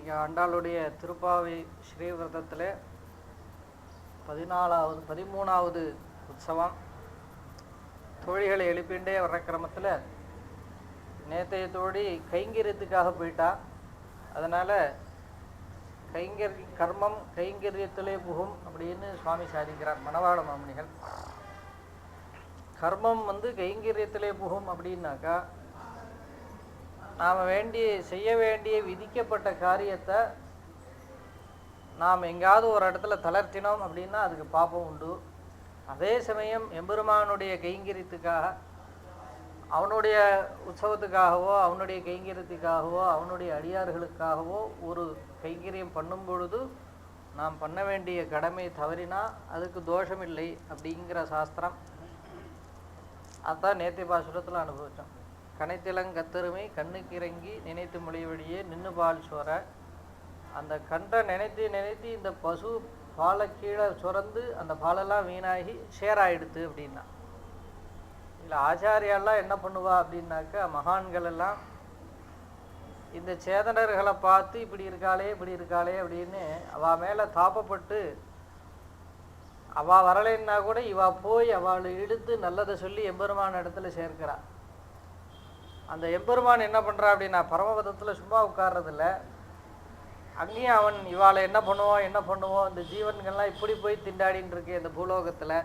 இன்றைக்கி ஆண்டாளுடைய திருப்பாவை ஸ்ரீவிரதத்தில் பதினாலாவது பதிமூணாவது உற்சவம். தோழிகளை எழுப்பிண்டே வர்ற கிரமத்தில் நேத்தைய தோழி கைங்கரியத்துக்காக போயிட்டா. அதனால் கைங்கரி கர்மம் கைங்கரியத்திலே புகும் அப்படின்னு சுவாமி சாதிக்கிறார் மணவாள மாமணிகள் கர்மம் வந்து கைங்கரியத்திலே புகும் அப்படின்னாக்கா நாம் வேண்டிய செய்ய வேண்டிய விதிக்கப்பட்ட காரியத்தை நாம் எங்கேயாவது ஒரு இடத்துல தளர்த்தினோம் அப்படின்னா அதுக்கு பாப்பம் உண்டு. அதே சமயம் எம்பெருமானுடைய கைங்கரியத்துக்காக அவனுடைய உற்சவத்துக்காகவோ அவனுடைய கைங்கரியத்துக்காகவோ அவனுடைய அடியார்களுக்காகவோ ஒரு கைங்கரியம் பண்ணும் பொழுது நாம் பண்ண வேண்டிய கடமை தவறினா அதுக்கு தோஷமில்லை அப்படிங்கிற சாஸ்திரம். அதான் நேத்தி பாசுரத்தில் அனுபவித்தோம் கனைத்திலங்கத்தருமை கண்ணுக்கு இறங்கி நினைத்து மொழி வழியே நின்று பால் சோர அந்த கன்றை நினைத்து நினைத்து இந்த பசு பாலை கீழே சுரந்து அந்த பாலெல்லாம் வீணாகி ஷேராயிடுது அப்படின்னா. இல்லை ஆச்சாரியாலாம் என்ன பண்ணுவா அப்படின்னாக்கா மகான்கள் எல்லாம் இந்த சேதனர்களை பார்த்து இப்படி இருக்காளே இப்படி இருக்காளே அப்படின்னு அவள் மேலே தாப்பப்பட்டு அவள் வரலைன்னா கூட இவா போய் அவளை இழுத்து நல்லதை சொல்லி எம்பெருமான இடத்துல சேர்க்கிறாள் அந்த எம்பெருமான் என்ன பண்ணுறா அப்படின்னா பரமபதத்தில் சும்மா உட்கார்றதில்ல. அங்கேயும் அவன் இவாளை என்ன பண்ணுவோம் என்ன பண்ணுவோம் இந்த ஜீவன்கள்லாம் இப்படி போய் திண்டாடின்னு இருக்கு இந்த பூலோகத்தில்.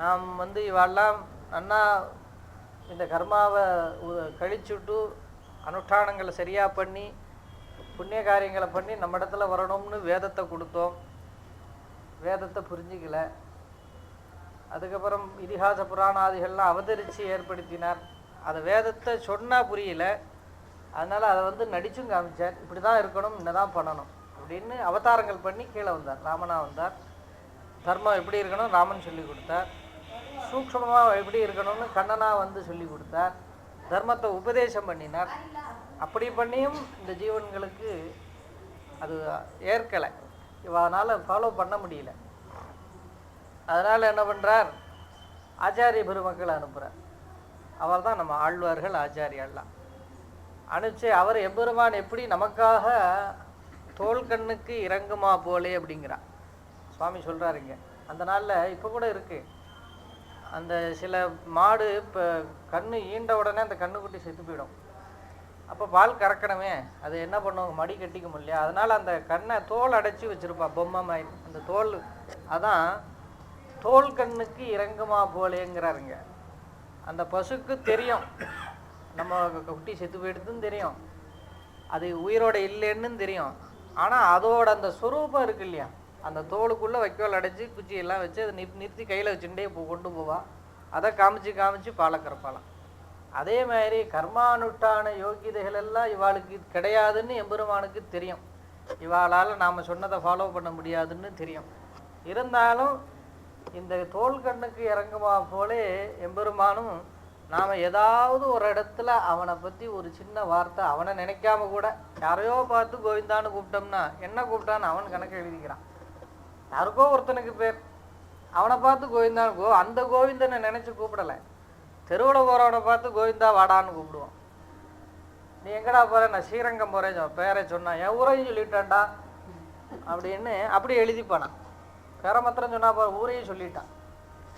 நாம் வந்து இவாளெல்லாம் அண்ணா இந்த கர்மாவை கழிச்சுட்டு அனுஷ்டானங்களை சரியாக பண்ணி புண்ணிய காரியங்களை பண்ணி நம்ம இடத்துல வரணும்னு வேதத்தை கொடுத்தோம். வேதத்தை புரிஞ்சிக்கல. அதுக்கப்புறம் இதிகாச புராணாதிகள்லாம் அவதரித்து ஏற்படுத்தினார். அதை வேதத்தை சொன்னால் புரியல. அதனால் அதை வந்து நடிச்சும் காமிச்சார். இப்படி தான் இருக்கணும் இன்ன தான் பண்ணணும் அப்படின்னு அவதாரங்கள் பண்ணி கீழே வந்தார். ராமனா வந்தார். தர்மம் எப்படி இருக்கணும் ராமன் சொல்லி கொடுத்தார். சூக்ஷ்மமாக எப்படி இருக்கணும்னு கண்ணனா வந்து சொல்லி கொடுத்தார். தர்மத்தை உபதேசம் பண்ணினார். அப்படி பண்ணியும் இந்த ஜீவன்களுக்கு அது ஏற்கலை. இவனால் ஃபாலோ பண்ண முடியல. அதனால் என்ன பண்ணுறார் ஆச்சாரிய பெருமக்களை அனுப்புகிறார் அவர் தான் நம்ம ஆழ்வார்கள் ஆச்சாரியாலாம் அனுப்பிச்சு அவர் எம்பெருமான் எப்படி நமக்காக தோல் கண்ணுக்கு இறங்குமா போலே அப்படிங்கிறார் சுவாமி சொல்கிறாருங்க அந்த நாளில் இப்போ கூட இருக்குது அந்த சில மாடு இப்போ கண்ணு ஈண்ட உடனே அந்த கண்ணுக்குட்டி செத்து போயிடும். அப்போ பால் கறக்கணுமே. அது என்ன பண்ணுவோம் மடி கட்டிக்க முடியல அதனால் அந்த கண்ணை தோல் அடைச்சி வச்சுருப்பா பொம்மை மாதிரி. அந்த தோல் அதான் தோல் கண்ணுக்கு இறங்குமா போலேங்கிறாருங்க. அந்த பசுக்கு தெரியும். நம்ம குட்டி செத்து போயிடுதுன்னு தெரியும். அது உயிரோட இல்லைன்னு தெரியும். ஆனால் அதோட அந்த சுரூபம் இருக்கு இல்லையா? அந்த தோலுக்குள்ளே வைக்கோல் அடைச்சி குச்சியெல்லாம் வச்சு அதை நிறுத்தி நிறுத்தி கையில் வச்சுட்டே போ கொண்டு போவா. அதை காமிச்சு காமிச்சு பாலை கறப்பாலாம் அதே மாதிரி கர்மானுட்டான யோகிதைகள் எல்லாம் இவாளுக்கு கிடையாதுன்னு எம்பெருமானுக்கு தெரியும். இவாளால் நாம் சொன்னதை ஃபாலோ பண்ண முடியாதுன்னு தெரியும். இருந்தாலும் இந்த தோல் கண்ணுக்கு இறங்குமா போலே எம்பெருமானும் நாம் ஏதாவது ஒரு இடத்துல அவனை பற்றி ஒரு சின்ன வார்த்தை அவனை நினைக்காம கூட யாரையோ பார்த்து கோவிந்தான்னு கூப்பிட்டோம்னா என்ன கூப்பிட்டான்னு அவன் கணக்கு எழுதிக்கிறான். யாருக்கோ ஒருத்தனுக்கு பேர். அவனை பார்த்து கோவிந்தான்னு கோ அந்த கோவிந்தனை நினச்சி கூப்பிடலை. தெருவில் போகிறவனை பார்த்து கோவிந்தா வாடான்னு கூப்பிடுவான். நீ எங்கடா போற? நான் ஸ்ரீரங்கம் போகிறேன் பேரை சொன்னான். என் ஊரையும் சொல்லிட்டேன்டா. அப்படின்னு அப்படி எழுதிப்பானான். பேரை மாத்திரம் சொன்னா போற ஊரையும் சொல்லிட்டான்.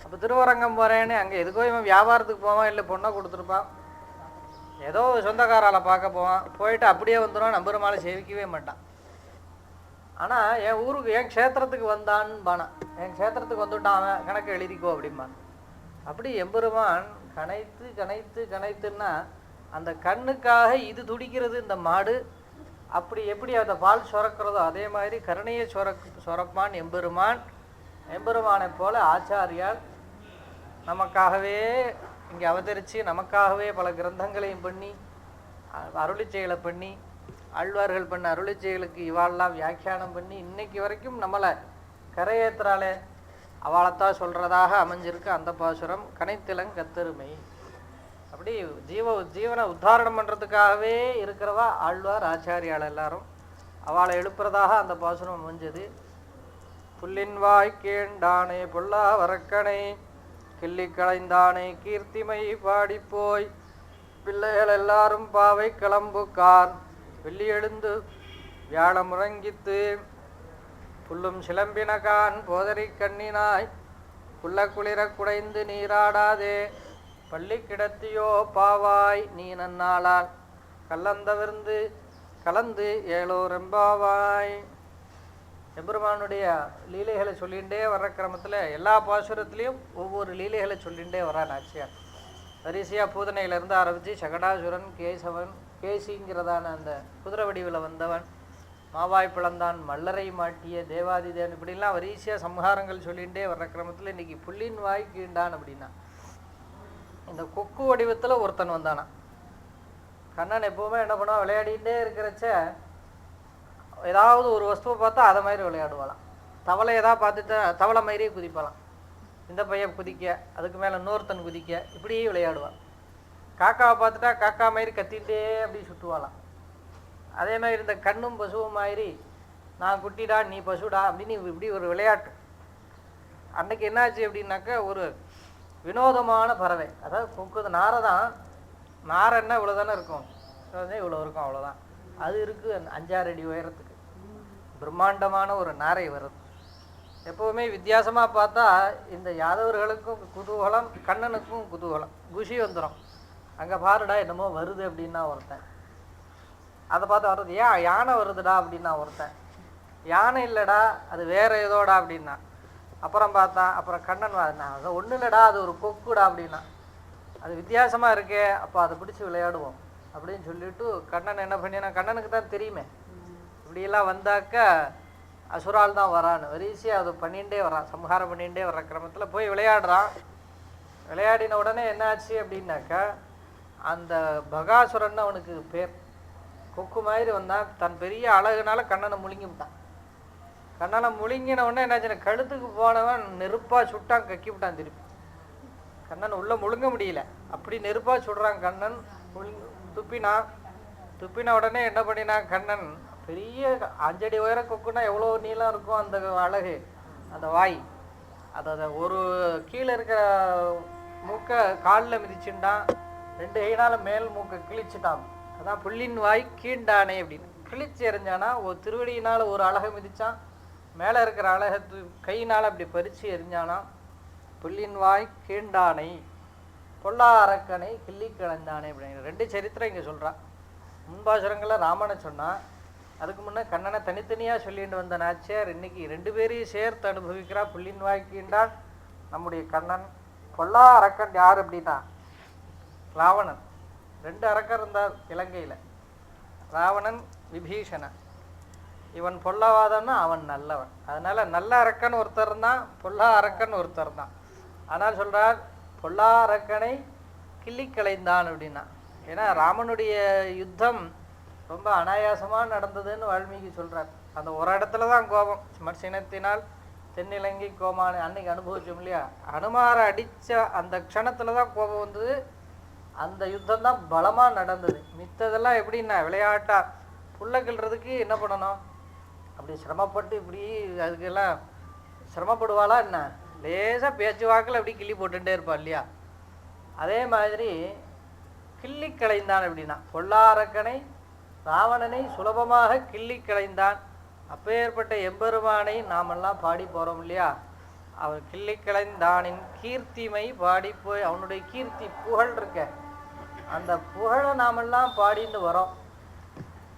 அப்போ திருவரங்கம் போகிறேன்னு அங்கே எதுக்கோ இவன் வியாபாரத்துக்கு போவான் இல்லை பொண்ணை கொடுத்துருப்பான். ஏதோ சொந்தக்காரால பார்க்க போவான். போயிட்டு அப்படியே வந்துடும் நம்பருமாலை சேவிக்கவே மாட்டான். ஆனால் என் ஊருக்கு என் க்ஷேத்திரத்துக்கு வந்தான்னு பானான் என் க்ஷேத்திரத்துக்கு வந்துட்டான் அவன் கணக்கு எழுதிக்கோ அப்படிம்பான். அப்படி எம்பெருமான் கனைத்து கனைத்து கனைத்துன்னா அந்த கண்ணுக்காக இது துடிக்கிறது இந்த மாடு. அப்படி எப்படி அந்த பால் சுரக்கிறதோ அதே மாதிரி கருணையை சுரக் சுரப்பான் எம்பெருமான். எம்பெருமானை போல ஆச்சாரியால் நமக்காகவே இங்கே அவதரித்து நமக்காகவே பல கிரந்தங்களையும் பண்ணி அருளி செயலை பண்ணி ஆழ்வார்கள் பண்ண அருளிச்செயலுக்கு இவாளெல்லாம் வியாக்கியானம் பண்ணி இன்னைக்கு வரைக்கும் நம்மளை கரையேற்றுறாளே அவளைத்தான் சொல்கிறதாக அமைஞ்சிருக்கு அந்த பாசுரம் கனைத்திலங் கத்தெருமை. அப்படி ஜீவ ஜீவனை உத்தாரணம் பண்ணுறதுக்காகவே இருக்கிறவா ஆழ்வார் ஆச்சாரியால் எல்லாரும். அவளை எழுப்புறதாக அந்த பாசுரம் அமைஞ்சது. புல்லின் வாய்க்கேண்டானே புல்லா பொல்லா வரக்கணை. கிள்ளி களைந்தானே கீர்த்திமை பாடிப்போய். பிள்ளைகள் எல்லாரும் பாவை கிளம்புக்கார் வெள்ளி எழுந்து வியாழமுறங்கித்து புல்லும் சிலம்பினகான் போதறி கண்ணினாய். புள்ள குளிரக் குடைந்து நீராடாதே. பள்ளி கிடத்தியோ பாவாய் நீ நன்னாளால் கல்லந்தவிர்ந்து கலந்து ஏழோரெம்பாவாய் எம்பெருமானுடைய லீலைகளை சொல்லிகிட்டே வர்ற கிரமத்தில் எல்லா பாசுரத்துலேயும் ஒவ்வொரு லீலைகளை சொல்லிகிட்டே வரா நாச்சியார். வரிசையாக பூதனையிலேருந்து ஆரம்பித்து சகடாசுரன் கேசவன் கேசிங்கிறதான அந்த குதிரை வடிவில் வந்தவன் மாவாய் பிளந்தான் மல்லரை மாட்டிய தேவாதிதேவன் இப்படிலாம் வரிசையாக சம்ஹாரங்கள் சொல்லிகிட்டே வர்ற கிரமத்தில் இன்றைக்கி புள்ளின் வாய் கீண்டான் அப்படின்னா இந்த கொக்கு வடிவத்தில் ஒருத்தன் வந்தானான் கண்ணன் எப்போவுமே என்ன பண்ணுவான் விளையாடிகிட்டே இருக்கிறச்ச ஏதாவது ஒரு வஸ்துவை பார்த்தா அதை மாதிரி விளையாடுவாளாம். தவளை ஏதாவது பார்த்துட்டா தவளை மாதிரியே குதிப்பலாம் இந்த பையன் குதிக்க அதுக்கு மேலே இன்னொருத்தன் குதிக்க இப்படியே விளையாடுவான் காக்காவை பார்த்துட்டா காக்கா மாதிரி கத்திகிட்டே அப்படி சுற்றுவாளாம். அதே மாதிரி இந்த கண்ணும் பசுவும் மாதிரி நான் குட்டிடா நீ பசுடா அப்படின்னு இப்படி ஒரு விளையாட்டு. அன்னைக்கு என்னாச்சு அப்படின்னாக்கா ஒரு வினோதமான பறவை. அதாவது கொக்குது நாரை தான். நாரை என்ன இவ்வளோ தானே இருக்கும். இவ்வளோ இருக்கும் அவ்வளோதான் அது இருக்குது அந்த அஞ்சாறு அடி உயரத்துக்கு. பிரம்மாண்டமான ஒரு நாரை வருது. எப்போவுமே வித்தியாசமாக பார்த்தா இந்த யாதவர்களுக்கும் குதூகலம் கண்ணனுக்கும் குதூகலம். குஷி வந்துடும் அங்கே பாருடா என்னமோ வருது அப்படின்னா ஒருத்தன். அதை பார்த்து வர்றது ஏன் யானை வருதுடா? அப்படின்னா ஒருத்தன். யானை இல்லைடா அது வேற ஏதோடா அப்படின்னா. அப்புறம் பார்த்தா அப்புறம் கண்ணன் வா- நான் அது ஒன்றும் இல்லைடா அது ஒரு கொக்குடா அப்படின்னா. அது வித்தியாசமாக இருக்கே அப்போ அதை பிடிச்சி விளையாடுவோம் அப்படின்னு சொல்லிட்டு கண்ணன் என்ன பண்ணினா கண்ணனுக்கு தான் தெரியுமே. இப்படியெல்லாம் வந்தாக்கா அசுரால் தான் வரான்னு. வரிசையாக அது பண்ணிகிட்டே வரான். சம்ஹாரம் பண்ணிகிட்டே வர்ற கிரமத்தில் போய் விளையாடுறான். விளையாடின உடனே என்னாச்சு அப்படின்னாக்கா அந்த பகாசுரன் அவனுக்கு பேர். கொக்கு மாதிரி வந்தான். தன் பெரிய அழகுனால கண்ணனை முழுங்கி விட்டான். கண்ணனை முழுங்கின உடனே என்னாச்சுன்னா கழுத்துக்கு போனவன் நெருப்பாக சுட்டான் கக்கி விட்டான் திருப்பி. கண்ணன் உள்ளே முழுங்க முடியல. அப்படி நெருப்பாக சுடுறான் கண்ணன். முழுங்கி துப்பினான். துப்பின உடனே என்ன பண்ணினான் கண்ணன்? பெரிய அஞ்சடி உயர கொக்குனா எவ்வளோ நீளம் இருக்கும் அந்த அழகு அந்த வாய். அதை அதை ஒரு கீழே இருக்கிற மூக்கை காலில் மிதிச்சுட்டான் ரெண்டு கையினால மேல் மூக்கை கிழிச்சிட்டான். அதான் புள்ளின் வாய் கீண்டானே அப்படின்னு. கிழிச்சு எறிஞ்சானா ஒரு திருவடியினால் ஒரு அழகை மிதித்தான் மேலே இருக்கிற அழகை கையினால் அப்படி பறித்து எரிஞ்சானா புள்ளின் வாய் கீண்டானை பொல்லாரக்கனை கிள்ளி கிழந்தானே அப்படின்னு. ரெண்டு சரித்திரம் இங்கே சொல்கிறான் முன்பாசுரங்களில் ராமனை சொன்னான் அதுக்கு முன்னே கண்ணனை தனித்தனியாக சொல்லிட்டு வந்த நாச்சியார் இன்னைக்கு ரெண்டு பேரையும் சேர்த்து அனுபவிக்கிறா புள்ளின் வாய் நம்முடைய கண்ணன் பொல்லா அரக்கன் யார் அப்படின்னா? ராவணன். ரெண்டு அரக்கர் இருந்தார் இலங்கையில். ராவணன் விபீஷணன். இவன் பொல்லாவாதன்னா அவன் நல்லவன். அதனால் நல்ல அரக்கன் ஒருத்தர் தான் பொல்லா அரக்கன் ஒருத்தர் தான் ஆனால் சொல்கிறார் பொல்லா அரக்கனை கிள்ளி களைந்தான் அப்படின்னா. ஏன்னா ராமனுடைய யுத்தம் ரொம்ப அனாயாசமாக நடந்ததுன்னு வால்மீகி சொல்கிறார் அந்த ஒரு இடத்துல தான் கோபம் விமர்சனத்தினால் தென்னிலங்கை கோமானை அன்னைக்கு அனுபவிச்சோம் இல்லையா? அனுமாரை அடித்த அந்த க்ஷணத்தில் தான் கோபம் வந்தது. அந்த யுத்தம் தான் பலமாக நடந்தது. மித்ததெல்லாம் எப்படின்னா விளையாட்டா? புல்ல கிள்றதுக்கு என்ன பண்ணணும்? அப்படி சிரமப்பட்டு இப்படி அதுக்கெல்லாம் சிரமப்படுவாளா என்ன? லேசாக பேச்சு வாக்கில் அப்படி கிள்ளி போட்டுட்டே இருப்பாள் இல்லையா? அதே மாதிரி கிள்ளி கலைந்தான் அப்படின்னா பொல்லாரக்கனை ராவணனை சுலபமாக கிள்ளி களைந்தான். அப்பேற்பட்ட எம்பெருமானை நாமெல்லாம் பாடி போகிறோம் இல்லையா? அவர் கிள்ளி கிளைந்தானின் கீர்த்திமை பாடி போய் அவனுடைய கீர்த்தி புகழ் இருக்க. அந்த புகழை நாமெல்லாம் பாடின்னு வரோம்.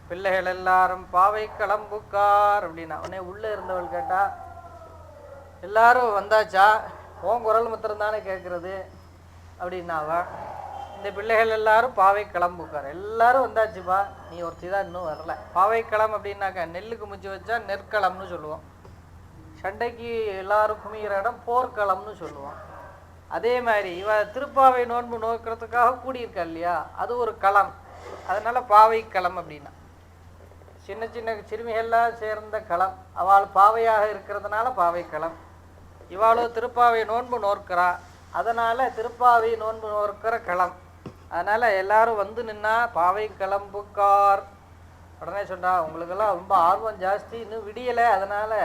பிள்ளைகள் எல்லாரும் பாவை கிளம்புக்கார் அப்படின்னா உடனே உள்ளே இருந்தவள் கேட்டா எல்லாரும் வந்தாச்சா? உன் குரல் மாத்திரம் தானே கேட்குறது அப்படின்னாவா இந்த பிள்ளைகள் எல்லாரும் பாவை கிளம்பு உட்கார். எல்லாரும் வந்தாச்சுப்பா நீ ஒருத்தி தான் இன்னும் வரல. பாவை கிளம்பு அப்படின்னாக்கா நெல்லுக்கு முச்சு வச்சா நெற்களம்னு சொல்லுவோம். சண்டைக்கு எல்லாரும் குமிகிற இடம் போர்க்களம்னு சொல்லுவோம். அதே மாதிரி இவ திருப்பாவை நோன்பு நோக்கிறதுக்காக கூடியிருக்கா இல்லையா? அது ஒரு களம். அதனால பாவை களம் அப்படின்னா. சின்ன சின்ன சிறுமிகள்லாம் சேர்ந்த களம். அவள் பாவையாக இருக்கிறதுனால பாவை களம் இவாளோ திருப்பாவை நோன்பு நோக்கிறா அதனால திருப்பாவை நோன்பு நோக்கிற களம். அதனால் எல்லாரும் வந்து நின்னா பாவை கிளம்புக்கார் உடனே சொன்னா உங்களுக்கெல்லாம் ரொம்ப ஆர்வம் ஜாஸ்தி இன்னும் விடியலை அதனால்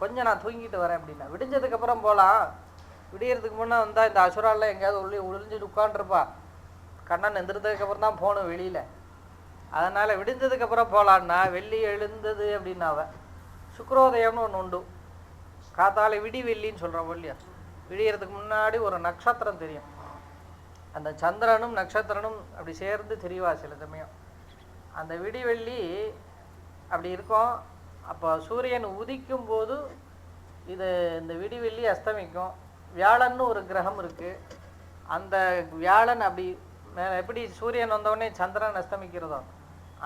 கொஞ்சம் நான் தூங்கிட்டு வரேன் அப்படின்னா. விடிஞ்சதுக்கப்புறம் போகலாம் விடியறதுக்கு முன்னே வந்தால் இந்த அசுராலாம் எங்கேயாவது உள்ளே ஒளிஞ்சிட்டு உட்காந்துருப்பா கண்ணன் எந்திரதுக்கப்புறம் தான் போகணும் வெளியில். அதனால் விடிஞ்சதுக்கப்புறம் போகலான்னா வெள்ளி எழுந்தது அப்படின்னாவ சுக்ரோதயம்னு ஒன்று உண்டு. காத்தால விடி வெள்ளின்னு சொல்கிறோம் இல்லையா. விடியறதுக்கு முன்னாடி ஒரு நட்சத்திரம் தெரியும். அந்த சந்திரனும் நட்சத்திரனும் அப்படி சேர்ந்து தெரிவா சில சமயம். அந்த விடிவெள்ளி அப்படி இருக்கும். அப்போ சூரியன் உதிக்கும் போது இது இந்த விடிவெள்ளி அஸ்தமிக்கும். வியாழன்னு ஒரு கிரகம் இருக்குது அந்த வியாழன் அப்படி மேலே எப்படி சூரியன் வந்தவுடனே சந்திரன் அஸ்தமிக்கிறதோ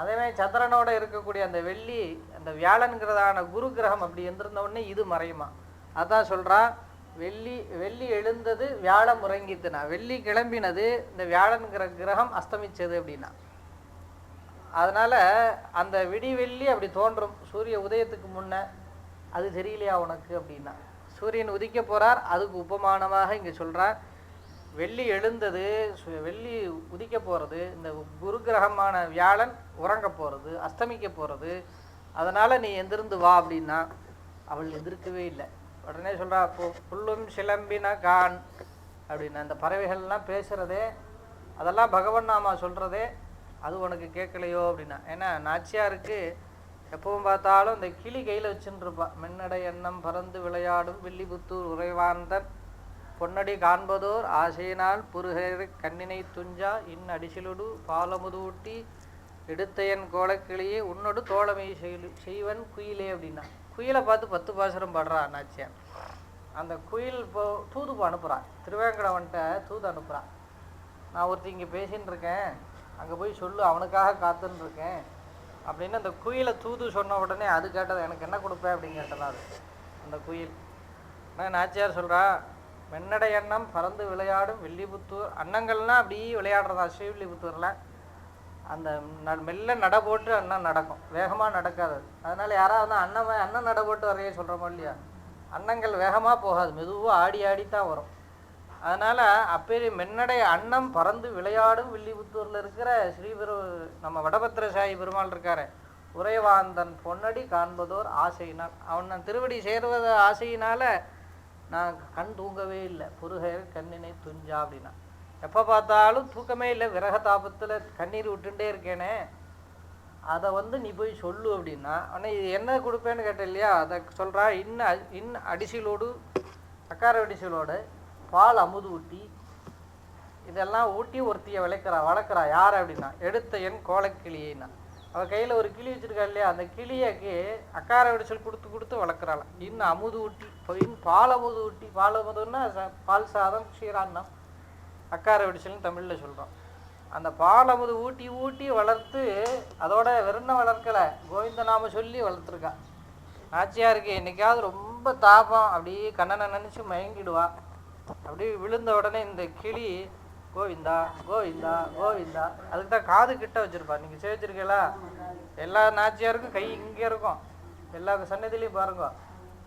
அதேமாதிரி சந்திரனோட இருக்கக்கூடிய அந்த வெள்ளி அந்த வியாழன்கிறதான குரு கிரகம் அப்படி எந்திருந்த உடனே இது மறையுமா. அதான் சொல்கிறான் வெள்ளி வெள்ளி எழுந்தது வியாழம் உறங்கித்துனா வெள்ளி கிளம்பினது இந்த வியாழன்கிற கிரகம் அஸ்தமிச்சது அப்படின்னா. அதனால் அந்த விடி வெள்ளி அப்படி தோன்றும். சூரிய உதயத்துக்கு முன்ன அது தெரியலையா உனக்கு அப்படின்னா. சூரியன் உதிக்க போகிறார் அதுக்கு உபமானமாக இங்கே சொல்கிறார் வெள்ளி எழுந்தது சு- வெள்ளி உதிக்க போகிறது இந்த குரு கிரகமான வியாழன் உறங்க போகிறது அஸ்தமிக்க போகிறது அதனால் நீ எந்திருந்து வா அப்படின்னா அவள் எதிர்க்கவே இல்லை. உடனே சொல்கிறா புல்லும் சிலம்பின கான். அப்படின்னு. அந்த பறவைகள்லாம் பேசுகிறதே அதெல்லாம் பகவன் நாமா சொல்கிறதே அது உனக்கு கேட்கலையோ? அப்படின்னா. ஏன்னா நாச்சியாருக்கு எப்பவும் பார்த்தாலும் இந்த கிளி கையில் வச்சுன்னு மின்னடை எண்ணம் பறந்து விளையாடும் வில்லிபுத்தூர் உறைவார்ந்தன். பொன்னடி காண்பதோர் ஆசையினால் புருகிற கண்ணினை துஞ்சா. இன் அடிசிலுடு பாலமுது எடுத்தையன் கோலக்கிளியே உன்னோடு தோழமை செய்வன் குயிலே அப்படின்னா. குயிலை பார்த்து பத்து பாசுரம் பாடுறா நாச்சியார் அந்த குயில் இப்போ தூது அனுப்புகிறான் திருவேங்கடவன்ட்ட தூது அனுப்புகிறான் நான் ஒருத்தர் இங்கே பேசின்னு இருக்கேன் அங்கே போய் சொல்லு அவனுக்காக காத்துன்னு இருக்கேன் அப்படின்னு அந்த குயிலை தூது சொன்ன உடனே அது கேட்டது எனக்கு என்ன கொடுப்பேன் அப்படின்னு கேட்டதான் அது அந்த குயில். ஆனால் நாச்சியார் சொல்கிறா மென்னடை எண்ணம் பறந்து விளையாடும் வில்லிபுத்தூர் அன்னங்கள்லாம் அப்படி விளையாடுறதா ஸ்ரீவில்லிபுத்தூரில் அந்த ந- மெல்ல நட போட்டு அண்ணன் நடக்கும். வேகமாக நடக்காது. அதனால் அதனால யாராவது அண்ணன் அண்ணன் நட போட்டு வரைய சொல்கிறோமோ இல்லையா? அன்னங்கள் வேகமாக போகாது. மெதுவாக ஆடி ஆடித்தான் வரும். அதனால் அப்பேரி மென்னடை அன்னம் பறந்து விளையாடும் வில்லிபுத்தூரில் இருக்கிற ஸ்ரீபெரு நம்ம வடபத்திரசாயி பெருமாள் இருக்காரு உறைவாந்தன் பொன்னடி காண்பதோர் ஆசையினால். அவன் நான் திருவடி சேர்வது ஆசையினால நான் கண் தூங்கவே இல்லை. புருகையர் கண்ணினை துஞ்சா அப்படின்னா. எப்போ பார்த்தாலும் தூக்கமே இல்லை. விரக தாபத்தில் கண்ணீர் விட்டுட்டே இருக்கேனே. அதை வந்து நீ போய் சொல்லு அப்படின்னா ஆனால் இது என்ன கொடுப்பேன்னு கேட்டேன் இல்லையா? அதை சொல்கிறா இன்னும் இன் அடிசிலோடு அக்கார அடிசிலோடு பால் அமுது ஊட்டி இதெல்லாம் ஊட்டி ஒருத்தியை விளக்குறா வளர்க்குறா. யார் அப்படின்னா எடுத்த என் கோலக்கிளியைன்னா அவள் கையில் ஒரு கிளி வச்சுருக்கா இல்லையா? அந்த கிளியக்கு அக்கார விடிச்சல் கொடுத்து கொடுத்து வளர்க்குறாளாம். இன்னும் அமுது ஊட்டி இப்போ இன்னும் பால் அமுது ஊட்டி பால் அமுதுன்னா பால் சாதம் க்ஷீரான்னம். அக்கார வெடிச்சல்னு தமிழில் சொல்கிறோம் அந்த பால் அமுது ஊட்டி ஊட்டி வளர்த்து அதோட வெறும் வளர்க்கலை. கோவிந்த நாம சொல்லி வளர்த்துருக்கான் நாச்சியாருக்கு என்னைக்காவது ரொம்ப தாபம் அப்படியே கண்ணனை நினச்சி மயங்கிடுவா. அப்படியே விழுந்த உடனே இந்த கிளி கோவிந்தா கோவிந்தா கோவிந்தா. அதுக்கு தான் காது கிட்ட வச்சுருப்பா. நீங்கள் சேவிச்சிருக்கீங்களா? எல்லா நாச்சியாருக்கும் கை இங்கே இருக்கும். எல்லா சன்னதிலையும் பாருங்க.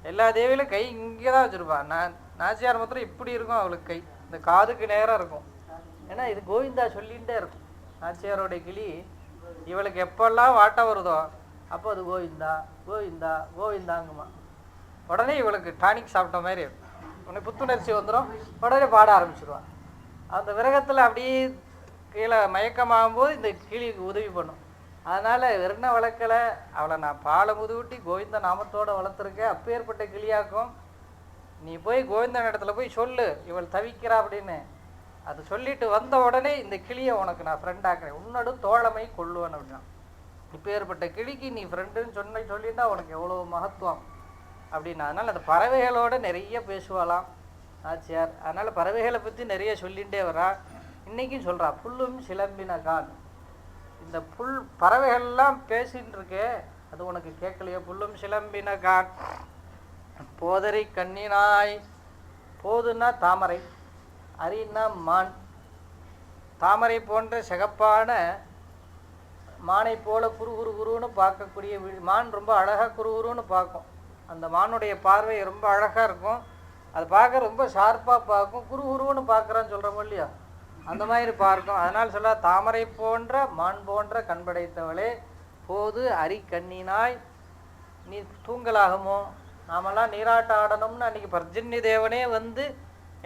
எல்லா தேவியிலும் கை இங்கே தான் வச்சுருப்பா. நான் நாச்சியார் மாத்திரம் இப்படி இருக்கும் அவளுக்கு கை. இந்த காதுக்கு நேராக இருக்கும். ஏன்னா இது கோவிந்தா சொல்லிகிட்டே இருக்கும். நாச்சியாரோடைய கிளி இவளுக்கு எப்பெல்லாம் வாட்டம் வருதோ அப்போ அது கோவிந்தா கோவிந்தா கோவிந்தாங்குமா. உடனே இவளுக்கு டானிக் சாப்பிட்ட மாதிரி இருக்கும். உடனே புத்துணர்ச்சி வந்துடும் உடனே பாட ஆரம்பிச்சிருவான். அந்த விரகத்தில் அப்படியே கீழே மயக்கமாகும்போது இந்த கிளிக்கு உதவி பண்ணும். அதனால் வெறுன வளர்க்கல அவளை நான் பாலை முதுகுட்டி கோவிந்த நாமத்தோட வளர்த்துருக்கேன். அப்பேற்பட்ட கிளியாக்கும். நீ போய் கோவிந்தன் இடத்துல போய் சொல்லு இவள் தவிக்கிறா அப்படின்னு. அது சொல்லிட்டு வந்த உடனே இந்த கிளியை உனக்கு நான் ஃப்ரெண்ட் ஆக்குறேன். உன்னோட தோழமை கொள்ளுவேன் அப்படின்னா இப்பேற்பட்ட கிளிக்கு நீ ஃப்ரெண்டுன்னு சொன்ன சொல்லியிருந்தா உனக்கு எவ்வளோ மகத்துவம் அப்படின்னு. அதனால் அந்த பறவைகளோட நிறைய பேசுவாளாம் ஆச்சியார் அதனால் பறவைகளை பற்றி நிறைய சொல்லிகிட்டே வரா இன்றைக்கும் சொல்கிறா புல்லும் சிலம்பின கான். இந்த புல் பறவைகள்லாம் பேசின்னு இருக்கே அது உனக்கு கேட்கலையோ? புல்லும் சிலம்பின கான். போதரை கண்ணினாய். போதுன்னா தாமரை அரின்னா மான். தாமரை போன்ற சிகப்பான மானை போல குரு குரு குருன்னு பார்க்கக்கூடிய மான் ரொம்ப அழகாக குருகுருன்னு பார்க்கும். அந்த மானுடைய பார்வை ரொம்ப அழகாக இருக்கும். அது பார்க்க ரொம்ப ஷார்ப்பாக பார்க்கும். குரு குருன்னு பார்க்குறான்னு சொல்கிறோமோ இல்லையா? அந்த மாதிரி பார்க்கும். அதனால் சொல்ல தாமரை போன்ற மான் போன்ற கண்படைத்தவளே போது அரி கண்ணினாய் நீ தூங்கலாகுமோ? நாமெல்லாம் நீராட்ட ஆடணும்னு அன்னைக்கு பர்ஜன்ய தேவனே வந்து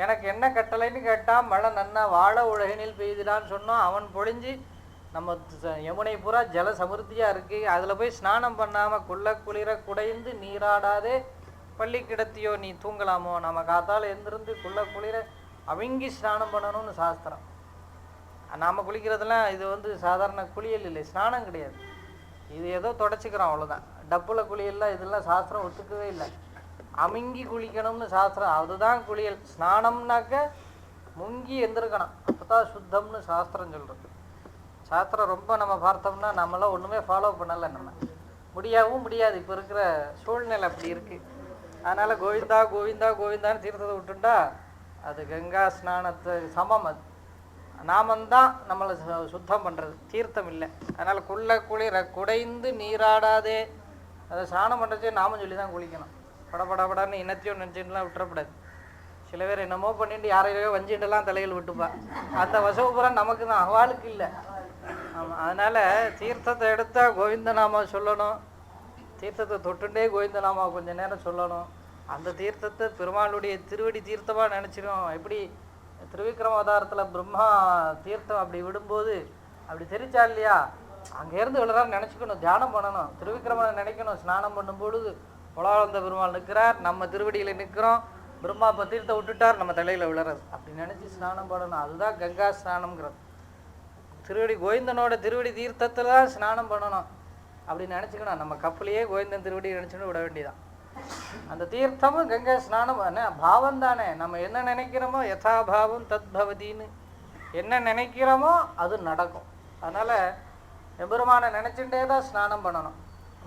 எனக்கு என்ன கட்டளைன்னு கேட்டால் மழை நன்னா வாழ உலகினில் பெய்திடான்னு சொன்னோம் அவன் பொழிஞ்சு நம்ம யமுனை பூரா ஜல சமிருத்தியாக இருக்குது அதில் போய் ஸ்நானம் பண்ணாமல் குள்ள குளிர குடைந்து நீராடாதே பள்ளி கிடத்தியோ நீ தூங்கலாமோ? நம்ம காத்தால் எழுந்திருந்து குள்ள குளிர அவங்கி ஸ்நானம் பண்ணணும்னு சாஸ்திரம். நாம் குளிக்கிறதெல்லாம் இது வந்து சாதாரண குளியல் இல்லை ஸ்நானம் கிடையாது. இது ஏதோ தொடச்சிக்கிறோம் அவ்வளோதான் டப்புல குளியல்லாம் இதெல்லாம் சாஸ்திரம் ஒத்துக்கவே இல்லை. அமுங்கி குளிக்கணும்னு சாஸ்திரம் அதுதான் குளியல். ஸ்நானம்னாக்க முங்கி எந்திருக்கணும். அப்போ தான் சுத்தம்னு சாஸ்திரம் சொல்கிறது சாஸ்திரம் ரொம்ப நம்ம பார்த்தோம்னா நம்மளாம் ஒன்றுமே ஃபாலோ பண்ணலை நம்ம. முடியாவும் முடியாது. இப்போ இருக்கிற சூழ்நிலை அப்படி இருக்குது அதனால் கோவிந்தா கோவிந்தா கோவிந்தான்னு தீர்த்தத்தை விட்டுண்டா அது கங்கா ஸ்நானத்து சமம் அது. நாமந்தான் நம்மளை சு- சுத்தம் பண்ணுறது தீர்த்தம் இல்லை. அதனால் குள்ள குளிர குடைந்து நீராடாதே. அதை ஸ்நானம் பண்ணுறச்சே நாமும் சொல்லி தான் குளிக்கணும். படபடபடன்னு இனத்தையும் நினச்சிட்டுலாம் விட்டுறப்படாது சில பேர் என்னமோ பண்ணிட்டு யாரையோ வஞ்சிட்டுலாம் தலையில் விட்டுப்பா. அந்த வசவுபுரம் நமக்கு தான் அவளுக்கு இல்லை. ஆமாம் அதனால் தீர்த்தத்தை எடுத்தால் கோவிந்தநாமா சொல்லணும். தீர்த்தத்தை தொட்டுண்டே கோவிந்தநாமா கொஞ்ச நேரம் சொல்லணும். அந்த தீர்த்தத்தை பெருமாளுடைய திருவடி தீர்த்தமாக நினச்சிடும் எப்படி? திருவிக்ரம அவதாரத்தில் பிரம்மா தீர்த்தம் அப்படி விடும்போது அப்படி தெரிச்சா இல்லையா? அங்கேருந்து விழுறாரு நினச்சிக்கணும். தியானம் பண்ணணும். திருவிக்கிரமனை நினைக்கணும். ஸ்நானம் பண்ணும்பொழுது உலகளந்த பெருமாள் நிற்கிறார். நம்ம திருவடியில் நிற்கிறோம். பிரம்மா பத்திரத்தை தீர்த்தம் விட்டுட்டார். நம்ம தலையில் விழுறது. அப்படி நினச்சி ஸ்நானம் பண்ணணும். அதுதான் கங்கா ஸ்நானம்ங்கிறது. திருவடி கோவிந்தனோட திருவடி தீர்த்தத்தில் தான் ஸ்நானம் பண்ணணும். அப்படி நினச்சிக்கணும். நம்ம கப்பலையே கோவிந்தன் திருவடி நினச்சின்னு விட வேண்டியதான் அந்த தீர்த்தமும் கங்கை ஸ்நானம் என்ன? பாவம் தானே. நம்ம என்ன நினைக்கிறோமோ? யதாபாவம் தத் பவதின்னு என்ன நினைக்கிறோமோ? அது நடக்கும். அதனால் எம்பெருமானை நினச்சிட்டே தான் ஸ்நானம் பண்ணணும்.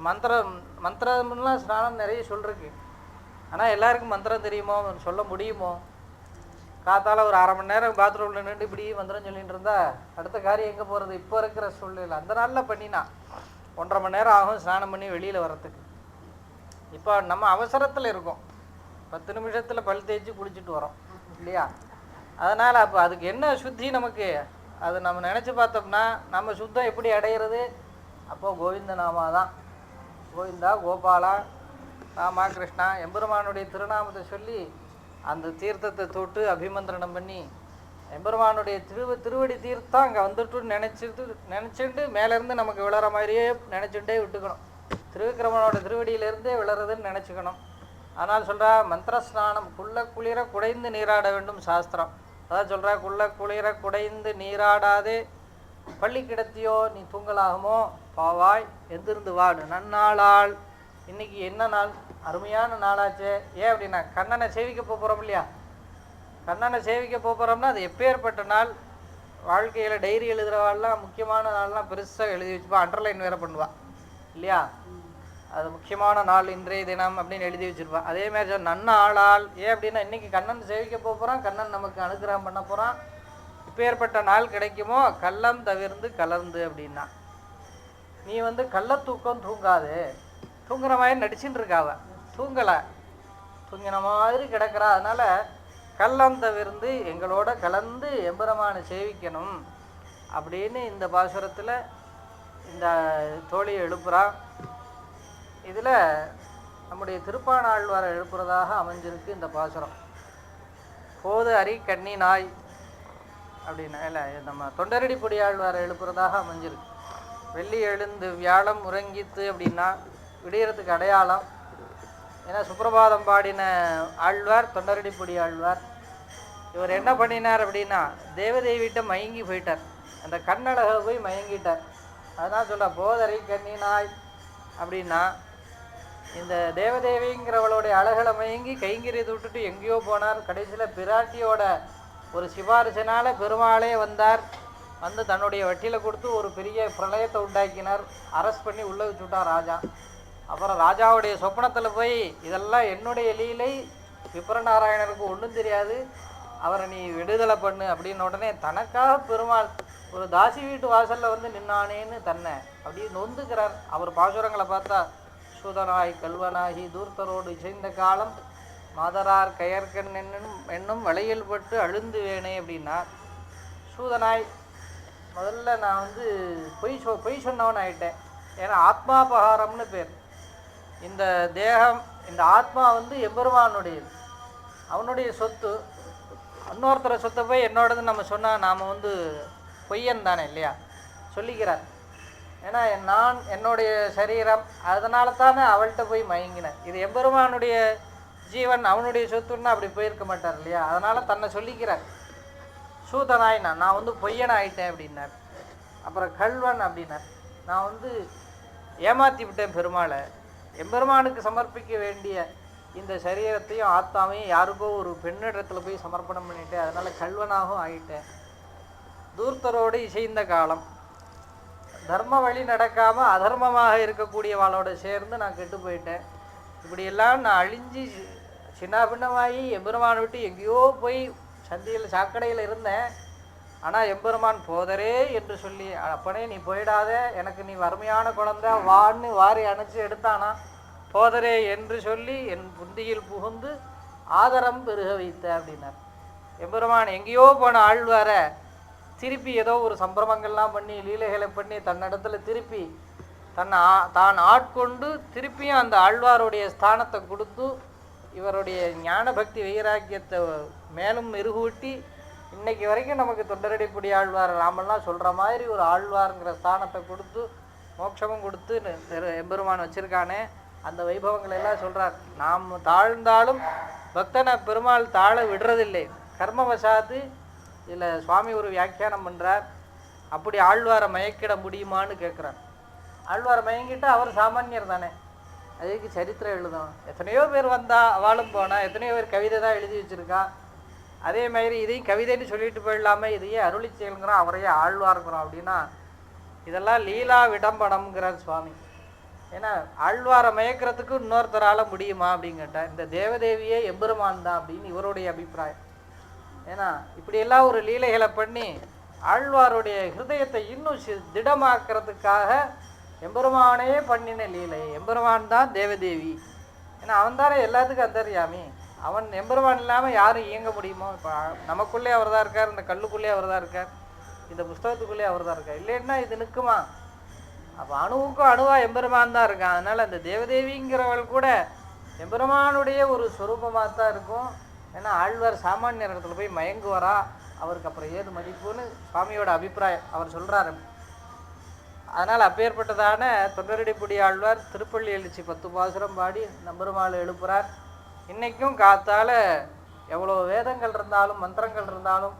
மந்திரம் மந்திரம்லாம் ஸ்நானம் நிறைய சொல்லிருக்கு. ஆனால் எல்லாருக்கும் மந்திரம் தெரியுமோ? சொல்ல முடியுமோ? காத்தால் ஒரு அரை மணி நேரம் பாத்ரூமில் நின்று இப்படி மந்திரம் சொல்லிகிட்டு இருந்தா அடுத்த காரியம் எங்கே போகிறது இப்போ இருக்கிற சூழ்நிலை அந்த நாளில் பண்ணினா. ஒன்றரை மணி நேரம் ஆகும் ஸ்நானம் பண்ணி வெளியில் வர்றதுக்கு. இப்போ நம்ம அவசரத்தில் இருக்கோம். பத்து நிமிஷத்தில் பல் தேய்ச்சி குளிச்சுட்டு வரோம். இல்லையா? அதனால் அப்போ அதுக்கு என்ன சுத்தி நமக்கு? அது நம்ம நினச்சி பார்த்தோம்னா நம்ம சுத்தம் எப்படி அடையிறது? அப்போ கோவிந்த நாமா தான் கோவிந்தா கோபாலா ராமா கிருஷ்ணா எம்பெருமானுடைய திருநாமத்தை சொல்லி அந்த தீர்த்தத்தை தொட்டு அபிமந்திரணம் பண்ணி எம்பெருமானுடைய திரு திருவடி தீர்த்தம் அங்கே வந்துட்டுன்னு நினச்சிட்டு நினச்சிட்டு மேலேருந்து நமக்கு விழற மாதிரியே நினச்சிட்டே விட்டுக்கணும். திருவிக்கிரமனோட திருவடியிலிருந்தே விளறதுன்னு நினச்சிக்கணும். ஆனால் சொல்கிறா மந்திர ஸ்நானம் குள்ள குளிர குடைந்து நீராட வேண்டும் சாஸ்திரம். அதான் சொல்கிறா குள்ள குளிர குடைந்து நீராடாதே. பள்ளி கிடத்தியோ நீ தூங்கலாகுமோ? பாவாய் எந்திருந்து வாடு நன்னாளால் இன்னைக்கு என்ன நாள்? அருமையான நாளாச்சே. ஏன் அப்படின்னா கண்ணனை சேவிக்க போகிறோம் இல்லையா? கண்ணனை சேவிக்க போகிறோம்னா அது எப்பேற்பட்ட நாள்? வாழ்க்கையில் டைரி எழுதுகிறவாள்லாம் முக்கியமான நாள்லாம் பெருசாக எழுதி வச்சுப்பா அண்டர்லைன் வேறு பண்ணுவாள் இல்லையா? அது முக்கியமான நாள் இன்றைய தினம் அப்படின்னு எழுதி வச்சுருப்பான். அதே மாதிரி சொன்ன நன்ன ஆளால். ஏன் அப்படின்னா இன்னைக்கு கண்ணன் சேவிக்க போகிறான் கண்ணன் நமக்கு அனுகிரகம் பண்ண போகிறான் இப்பேற்பட்ட நாள் கிடைக்குமோ? கள்ளம் தவிர்ந்து கலர்ந்து அப்படின்னா. நீ வந்து கள்ள தூக்கம் தூங்காது. தூங்குற மாதிரி நடிச்சுட்டு இருக்காவ தூங்கலை. தூங்கின மாதிரி கிடக்கிறா. அதனால கள்ளம் தவிர்ந்து எங்களோட கலந்து எம்பெருமானை சேவிக்கணும் அப்படின்னு இந்த பாசுரத்தில் இந்த தோழியை எழுப்புகிறான் இதில் நம்முடைய திருப்பாணாழ்வாரை எழுப்புறதாக அமைஞ்சிருக்கு இந்த பாசுரம். போது அரி கன்னி நாய் அப்படின்னு இல்லை நம்ம தொண்டரடி ஆழ்வார எழுப்புறதாக அமைஞ்சிருக்கு. வெள்ளி எழுந்து வியாழம் உறங்கித்து அப்படின்னா விடியறதுக்கு அடையாளம். ஏன்னா சுப்பிரபாதம் பாடின ஆழ்வார் தொண்டரடி பொடி ஆழ்வார் இவர் என்ன பண்ணினார் அப்படின்னா தேவதேவிட்ட மயங்கி போயிட்டார். அந்த கண்ணழக போய் மயங்கிட்டார். அதான் சொல்ல போதரை கன்னி நாய் அப்படின்னா இந்த தேவதேவிங்கிறவளுடைய அழகுல மயங்கி கைங்கரியத்தை விட்டுட்டு எங்கேயோ போனார். கடைசியில் பிராட்டியோட ஒரு சிபாரிசினால் பெருமாளே வந்தார். வந்து தன்னுடைய வட்டியில் கொடுத்து ஒரு பெரிய பிரளயத்தை உண்டாக்கினார். அரெஸ்ட் பண்ணி உள்ளே வச்சுட்டார் ராஜா. அப்புறம் ராஜாவுடைய சொப்பனத்தில் போய் இதெல்லாம் என்னுடைய லீலை விப்ரநாராயணருக்கு ஒன்றும் தெரியாது. அவரை நீ விடுதலை பண்ணு அப்படின்னு உடனே தனக்காக பெருமாள் ஒரு தாசி வீட்டு வாசலில் வந்து நின்னானேன்னு தன்னை அப்படியே நொந்துக்கிறார். அவர் பாசுரங்களை பார்த்தா சூதனாய் கல்வனாகி தூர்த்தரோடு இசைந்த காலம் மாதரார் கயற்கண் என்னும் என்னும் வளையல் பட்டு அழுந்து வேணே அப்படின்னா சூதனாய் முதல்ல நான் வந்து பொய் சொ பொய் சொன்னவன் ஆயிட்டேன். ஏன்னா ஆத்மாபகாரம்னு பேர். இந்த தேகம் இந்த ஆத்மா வந்து எம்பெருமானுடையது. அவனுடைய சொத்து இன்னொருத்தரை சொத்தை போய் என்னோடது நம்ம சொன்னால் நாம் வந்து பொய்யன் தானே இல்லையா? சொல்லிக்கிறார். ஏன்னா நான் என்னுடைய சரீரம் அதனால தானே அவள்கிட்ட போய் மயங்கினேன். இது எம்பெருமானுடைய ஜீவன் அவனுடைய சொத்துன்னா அப்படி போயிருக்க மாட்டார் இல்லையா? அதனால் தன்னை சொல்லிக்கிறார். சூதனாய் நான் நான் வந்து பொய்யன் ஆயிட்டேன் அப்படின்னார். அப்புறம் கல்வன் அப்படின்னார். நான் வந்து ஏமாற்றி விட்டேன் பெருமாளை. எம்பெருமானுக்கு சமர்ப்பிக்க வேண்டிய இந்த சரீரத்தையும் ஆத்மாவையும் யாருக்கோ ஒரு பெண்ணிடத்தில் போய் சமர்ப்பணம் பண்ணிட்டேன். அதனால் கல்வனாகவும் ஆயிட்டேன். தூர்த்தரோடு இசைந்த காலம். தர்ம வழி நடக்காமல் அதர்மமாக இருக்கக்கூடியவளோட சேர்ந்து நான் கெட்டு போயிட்டேன். இப்படியெல்லாம் நான் அழிஞ்சு சின்னாபின்னமாகி எம்பெருமான் விட்டு எங்கேயோ போய் சந்தியில் சாக்கடையில் இருந்தேன். ஆனால் எம்பெருமான் போதரே என்று சொல்லி அப்பனே நீ போயிடாத. எனக்கு நீ வறுமையான குழந்தை. வான்னு வாரி அணைச்சு எடுத்தானா? போதரே என்று சொல்லி என் புந்தியில் புகுந்து ஆதரம் பெருக வைத்த அப்படின்னார். எம்பெருமான் எங்கேயோ போன ஆழ்வார திருப்பி ஏதோ ஒரு சம்பிரமங்கள்லாம் பண்ணி லீலைகளை பண்ணி தன்னிடத்துல திருப்பி தன்னை ஆ- தான் ஆட்கொண்டு திருப்பியும் அந்த ஆழ்வாருடைய ஸ்தானத்தை கொடுத்து இவருடைய ஞான பக்தி வைராக்கியத்தை மேலும் மெருகூட்டி இன்னைக்கு வரைக்கும் நமக்கு தொண்டரடிப்படி ஆழ்வார் நாமெல்லாம் சொல்கிற மாதிரி ஒரு ஆழ்வாருங்கிற ஸ்தானத்தை கொடுத்து மோட்சமும் கொடுத்து எம்பெருமான் வச்சுருக்கானே அந்த வைபவங்கள் எல்லாம் சொல்கிறார் நாம் தாழ்ந்தாலும் பக்தனை பெருமாள் தாழ விடுறதில்லை. கர்மவசாத்து இதில் சுவாமி ஒரு வியாக்கியானம் பண்ணுறார் அப்படி ஆழ்வாரை மயக்கிட முடியுமான்னு கேட்குறார் ஆழ்வாரை மயங்கிட்டு அவர் சாமானியர் தானே. அதுக்கு சரித்திரம் எழுதணும் எத்தனையோ பேர் வந்தா அவளும் போனால் எத்தனையோ பேர் கவிதை தான் எழுதி வச்சுருக்கா. அதே மாதிரி இதையும் கவிதைன்னு சொல்லிட்டு போயிடலாமே இதையே அருளி செயலுங்கிறோம் அவரையே ஆழ்வாருங்கிறோம் அப்படின்னா இதெல்லாம் லீலா விடம்படம்ங்கிறார் சுவாமி. ஏன்னா ஆழ்வாரை மயக்கிறதுக்கு இன்னொருத்தரால் முடியுமா அப்படின்னு கேட்டால் இந்த தேவதேவியே எம்பெருமான் தான் அப்படின்னு இவருடைய அபிப்பிராயம். ஏன்னா இப்படியெல்லாம் ஒரு லீலைகளை பண்ணி ஆழ்வாருடைய ஹிருதயத்தை இன்னும் சி- திடமாக்குறதுக்காக எம்பெருமானே பண்ணின லீலை. எம்பெருமான் தான் தேவதேவி. ஏன்னா அவன் தானே எல்லாத்துக்கும் அந்தரியாமி. அவன் எம்பெருமான் இல்லாமல் யாரும் இயங்க முடியுமோ? இப்போ நமக்குள்ளே அவர் தான் இருக்கார் இந்த கல்லுக்குள்ளே அவர் தான் இருக்கார் இந்த புஸ்தகத்துக்குள்ளே அவர் தான் இருக்கார். இல்லைன்னா இது நிற்குமா? அப்போ அணுவுக்கும் அணுவாக எம்பெருமான் தான் இருக்கான். அதனால் அந்த தேவதேவிங்கிறவள் கூட எம்பெருமானுடைய ஒரு சொரூபமாக தான் இருக்கும். ஏன்னா ஆழ்வார் சாமானியர் இடத்துல போய் மயங்குவாரா? அவருக்கு அப்புறம் ஏது மதிப்புன்னு சுவாமியோட அபிப்பிராயம். அவர் சொல்கிறாரு அதனால் அப்பேற்பட்டதான தொண்டரடிப்புடி ஆழ்வார் திருப்பள்ளி எழுச்சி பத்து பாசுரம் பாடி நம்பருமாள் எழுப்புறார். இன்றைக்கும் காத்தால் எவ்வளோ வேதங்கள் இருந்தாலும் மந்திரங்கள் இருந்தாலும்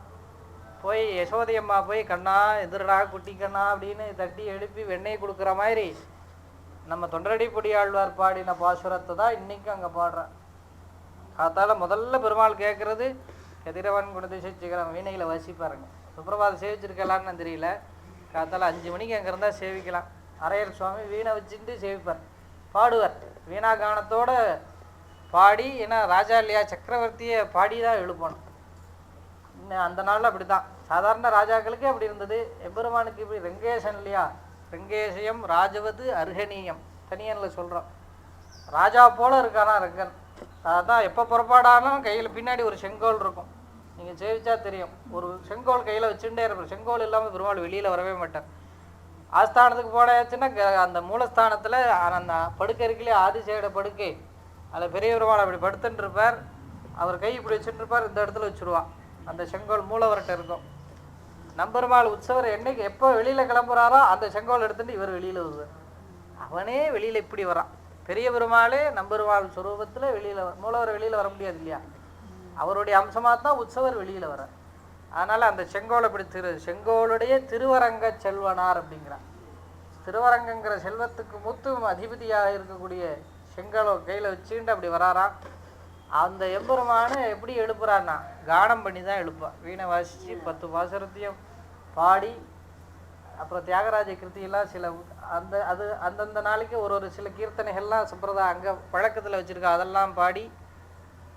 போய் யசோதை அம்மா போய் கண்ணா எதிரடா குட்டி கண்ணா அப்படின்னு தட்டி எழுப்பி வெண்ணெய் கொடுக்குற மாதிரி நம்ம தொண்டரடிப்புடி ஆழ்வார் பாடின பாசுரத்தை தான் இன்றைக்கும் அங்கே பாடுறேன் காத்தால முதல்ல பெருமாள் கேட்குறது கதிரவன் குணதிசை சிகரம். வீணையில் வசிப்பாருங்க சுப்பிரபாதம் சேவிச்சிருக்கலான்னு தெரியல. காத்தால அஞ்சு மணிக்கு அங்கே இருந்தால் சேவிக்கலாம். அரையர் சுவாமி வீணை வச்சுட்டு சேவிப்பார். பாடுவார். வீணா கானத்தோட பாடி ஏன்னா ராஜா இல்லையா சக்கரவர்த்தியை பாடி தான் எழுப்பணும் அந்த நாளில் அப்படி தான் சாதாரண ராஜாக்களுக்கே அப்படி இருந்தது. எம்பெருமானுக்கு இப்படி ரெங்கேசன் இல்லையா? ரெங்கேசயம் ராஜவது அருகணீயம் தனியனில் சொல்கிறோம் ராஜா போல இருக்கானா ரங்கன்? அதான் எப்போ புறப்பாடாலும் கையில் பின்னாடி ஒரு செங்கோல் இருக்கும். நீங்கள் ஜெயிச்சா தெரியும். ஒரு செங்கோல் கையில் வச்சுட்டே இருப்பார் செங்கோல் இல்லாமல் பெருமாள் வெளியில் வரவே மாட்டார். ஆஸ்தானத்துக்கு போனாச்சுன்னா க- அந்த மூலஸ்தானத்தில் அந்த படுக்கை இருக்குல்லையே ஆதிசேட படுக்கை அதில் பெரிய பெருமாள் அப்படி படுத்துட்டு இருப்பார். அவர் கை இப்படி வச்சுட்டு இருப்பார். இந்த இடத்துல வச்சுருவான். அந்த செங்கோல் மூலவர்கிட்ட இருக்கும். நம்பெருமாள் உற்சவர் என்னைக்கு எப்போ வெளியில் கிளம்புறாரோ அந்த செங்கோல் எடுத்துகிட்டு இவர் வெளியில் வருவார். அவனே வெளியில் இப்படி வரான். பெரிய பெருமாளே நம்பெருமாள் சுரூபத்தில் வெளியில் மூலவர் வெளியில் வர முடியாது இல்லையா? அவருடைய அம்சமாக தான் உற்சவர் வெளியில் வரார் அதனால் அந்த செங்கோலை இப்படி திரு செங்கோலுடைய திருவரங்க செல்வனார் அப்படிங்கிறார். திருவரங்கங்கிற செல்வத்துக்கு முத்தும் அதிபதியாக இருக்கக்கூடிய செங்கலோ கையில் வச்சுட்டு அப்படி வராராம் அந்த எம்பெருமானு எப்படி எழுப்புறான்னா கானம் பண்ணி தான் எழுப்பான் வீணை வாசித்து பத்து பாசுரத்தையும் பாடி அப்புறம் தியாகராஜ கிருத்தியெல்லாம் சில அந்த அது அந்தந்த நாளைக்கு ஒரு ஒரு சில கீர்த்தனைகள்லாம் சம்பிரதாயம் அங்கே பழக்கத்தில் வச்சுருக்கா. அதெல்லாம் பாடி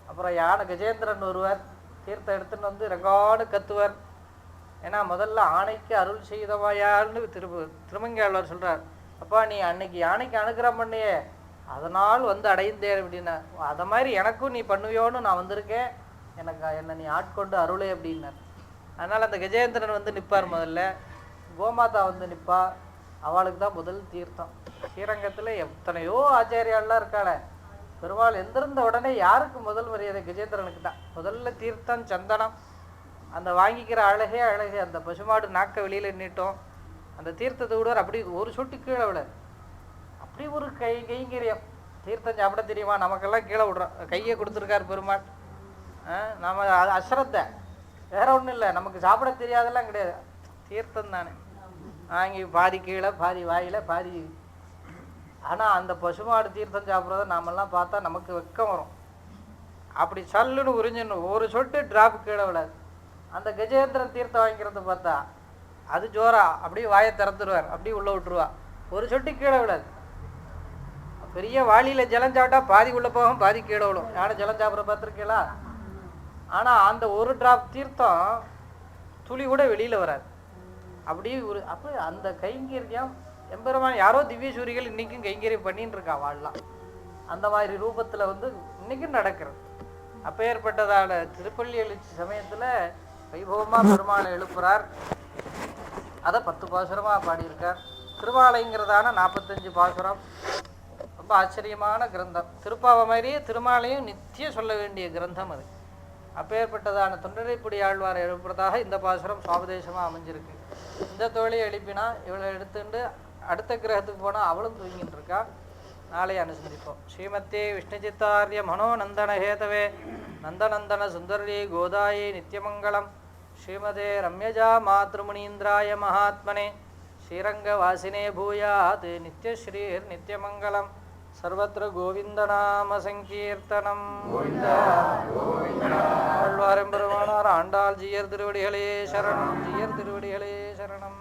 அப்புறம் யானை கஜேந்திரன் ஒருவர் தீர்த்தம் எடுத்துன்னு வந்து ரெங்காடு கத்துவர். ஏன்னா முதல்ல ஆணைக்கு அருள் செய்தவாயார்னு திரு திருமங்கையாளர் சொல்கிறார் அப்பா நீ அன்னைக்கு யானைக்கு அனுகிரகம் பண்ணியே அதனால் வந்து அடைந்தேன் அப்படின்னா அதை மாதிரி எனக்கும் நீ பண்ணுவியோன்னு நான் வந்திருக்கேன். எனக்கு என்னை நீ ஆட்கொண்டு அருளே அப்படின்னார். அதனால் அந்த கஜேந்திரன் வந்து நிற்பார் முதல்ல. கோமாதா வந்து நிற்பா அவளுக்கு தான் முதல் தீர்த்தம். ஸ்ரீரங்கத்தில் எத்தனையோ ஆச்சாரியாலாம் இருக்காளே. பெருமாள் எந்திருந்த உடனே யாருக்கு முதல் மரியாதை? கஜேந்திரனுக்கு தான். முதல்ல தீர்த்தம் சந்தனம். அந்த வாங்கிக்கிற அழகே அழகு. அந்த பசுமாடு நாக்க வெளியில் நின்றுட்டோம் அந்த தீர்த்தத்தை விடுவார். அப்படி ஒரு சொட்டு கீழே விட அப்படி ஒரு கை கைங்கரியம். தீர்த்தம் சாப்பிட தெரியுமா? நமக்கெல்லாம் கீழே விடுறோம் கையை கொடுத்துருக்கார் பெருமாள். நம்ம நாம அஸ்ரத்தை. வேற ஒன்றும் இல்லை. நமக்கு சாப்பிட தெரியாதெல்லாம் கிடையாது. தீர்த்தம் தானே வாங்கி பாதி கீழே பாதி வாயில பாதி ஆனால் அந்த பசுமாடு தீர்த்தம் சாப்பிட்றத நாமெல்லாம் பார்த்தா நமக்கு வெக்கம் வரும். அப்படி சல்லுன்னு உறிஞ்சிடணும் ஒரு சொட்டு டிராப் கீழே விடாது அந்த கஜேந்திரன் தீர்த்தம் வாங்கிக்கிறத பார்த்தா அது ஜோரா அப்படியே வாயை திறந்துருவார். அப்படியே உள்ளே விட்டுருவா. ஒரு சொட்டு கீழே விடாது பெரிய வாளியில் ஜலம் சாப்பிட்டா பாதி உள்ளே போகும் பாதி கீழே விடும் யாரும் ஜலம் சாப்பிட்ற பார்த்துருக்கீங்களா? ஆனால் அந்த ஒரு டிராப் தீர்த்தம் துளி கூட வெளியில் வராது. அப்படியே ஒரு அப்போ அந்த கைங்கரியம் எம்பெருமான் யாரோ திவ்ய சூரிகள் இன்னைக்கும் கைங்கரியம் பண்ணின்னு இருக்கா வாழலாம். அந்த மாதிரி ரூபத்தில் வந்து இன்னைக்கும் நடக்கிறது. அப்பேற்பட்டதான திருப்பள்ளி எழுச்சி சமயத்தில் வைபவமாக பெருமாளை எழுப்புறார். அதை பத்து பாசுரமாக பாடியிருக்கார். திருமாலைங்கிறதான நாற்பத்தஞ்சு பாசுரம். ரொம்ப ஆச்சரியமான கிரந்தம். திருப்பாவை மாதிரியே திருமாலையும் நித்தியம் சொல்ல வேண்டிய கிரந்தம் அது. அப்பேற்பட்டதான தொண்டரைப்புடி ஆழ்வார் எழுப்புறதாக இந்த பாசுரம் சுவாபதேசமாக அமைஞ்சிருக்கு. இந்த தோழியை எழுப்பினா இவளை எடுத்துட்டு அடுத்த கிரகத்துக்கு போனால் அவளும் தூங்கிட்டு இருக்கா? நாளை அனுசந்திப்போம். ஸ்ரீமத்தே விஷ்ணுச்சித்தாரிய மனோநந்தன ஹேதவே நந்தநந்தன சுந்தரி கோதாயை நித்யமங்கலம். ஸ்ரீமதே ரம்யஜா மாத்ருமுனீந்திராய மகாத்மனே. ஸ்ரீரங்கவாசினே பூயாத் நித்யஸ்ரீர் நித்யமங்கலம். சர்வத்திர கோவிந்தநாம சங்கீர்த்தனம். ஆழ்வாரெம்பெருமானார் ஆண்டாள் ஜீயர் திருவடிகளே சரணம் ஜீயர் திருவடிகளே. சரணம்.